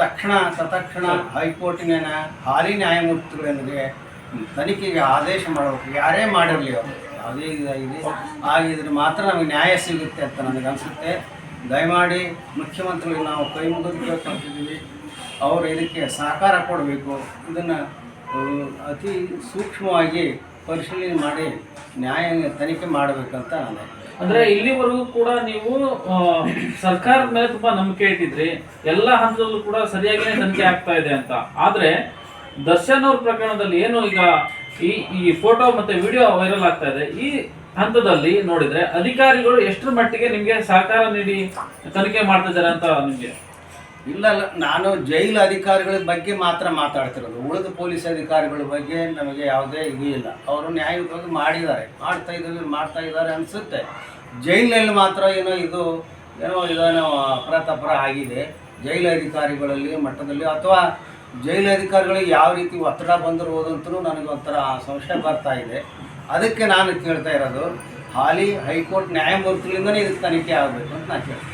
ತಕ್ಷಣ ತತ್ಕ್ಷಣ ಹೈಕೋರ್ಟಿನ ಹಾಲಿ ನ್ಯಾಯಮೂರ್ತಿಗಳಿಗೆ ತನಿಖೆಗೆ ಆದೇಶ ಮಾಡಬೇಕು ಯಾರೇ ಮಾಡಿರಲಿ ಅವರು, ಯಾವುದೇ ಇದಾಗಿದೆ ಆಗಿದ್ರೆ ಮಾತ್ರ ನಮಗೆ ನ್ಯಾಯ ಸಿಗುತ್ತೆ ಅಂತ ನನಗೆ ಅನಿಸುತ್ತೆ. ದಯಮಾಡಿ ಮುಖ್ಯಮಂತ್ರಿಗಳಿಗೆ ನಾವು ಕೈ ಮುಗಿದು ಕೇಳ್ಕೊಂತಿದ್ದೀವಿ ಅವರು ಇದಕ್ಕೆ ಸಹಕಾರ ಕೊಡಬೇಕು. ಇದನ್ನು ಅತಿ ಸೂಕ್ಷ್ಮವಾಗಿ ಪರಿಶೀಲನೆ ಮಾಡಿ ನ್ಯಾಯ ತನಿಖೆ ಮಾಡಬೇಕಂತ ನಾನು ಅಂದ್ರೆ ಇಲ್ಲಿವರೆಗೂ ಕೂಡ ನೀವು ಸರ್ಕಾರದ ಮೇಲೆ ತುಂಬಾ ನಂಬಿಕೆ ಇಟ್ಟಿದ್ರಿ. ಎಲ್ಲ ಹಂತದಲ್ಲೂ ಕೂಡ ಸರಿಯಾಗಿನೇ ತನಿಖೆ ಆಗ್ತಾ ಇದೆ ಅಂತ. ಆದ್ರೆ ದರ್ಶನ್ ಅವ್ರ ಪ್ರಕರಣದಲ್ಲಿ ಏನು ಈಗ ಈ ಈ ಫೋಟೋ ಮತ್ತೆ ವಿಡಿಯೋ ವೈರಲ್ ಆಗ್ತಾ ಇದೆ. ಈ ಹಂತದಲ್ಲಿ ನೋಡಿದ್ರೆ ಅಧಿಕಾರಿಗಳು ಎಷ್ಟರ ಮಟ್ಟಿಗೆ ನಿಮ್ಗೆ ಸಹಕಾರ ನೀಡಿ ತನಿಖೆ ಮಾಡ್ತಾ ಇದ್ದಾರೆ ಅಂತ ನಿಮ್ಗೆ? ಇಲ್ಲ ನಾನು ಜೈಲು ಅಧಿಕಾರಿಗಳ ಬಗ್ಗೆ ಮಾತ್ರ ಮಾತಾಡ್ತಿರೋದು. ಉಳಿದ ಪೊಲೀಸ್ ಅಧಿಕಾರಿಗಳ ಬಗ್ಗೆ ನಮಗೆ ಯಾವುದೇ ಇದು ಇಲ್ಲ. ಅವರು ನ್ಯಾಯಯುತವಾಗಿ ಮಾಡಿದ್ದಾರೆ. ಮಾಡ್ತಾ ಇದ್ದಾರೆ ಮಾಡ್ತಾ ಇದ್ದಾರೆ ಅನಿಸುತ್ತೆ. ಜೈಲಿನಲ್ಲಿ ಮಾತ್ರ ಏನೋ ಇದು, ಏನೋ ಇದೇನೋ ಅಪರಾತಪರ ಆಗಿದೆ. ಜೈಲು ಅಧಿಕಾರಿಗಳಲ್ಲಿ ಮಟ್ಟದಲ್ಲಿ ಅಥವಾ ಜೈಲು ಅಧಿಕಾರಿಗಳಿಗೆ ಯಾವ ರೀತಿ ಒತ್ತಡ ಬಂದಿರ್ಬೋದು ಅಂತಲೂ ನನಗೆ ಒಂಥರ ಸಂಶಯ ಬರ್ತಾ ಇದೆ. ಅದಕ್ಕೆ ನಾನು ಕೇಳ್ತಾ ಇರೋದು, ಹಾಲಿ ಹೈಕೋರ್ಟ್ ನ್ಯಾಯಮೂರ್ತಿಗಳಿಂದನೇ ಇದಕ್ಕೆ ತನಿಖೆ ಆಗಬೇಕು ಅಂತ ನಾನು ಕೇಳ್ತೀನಿ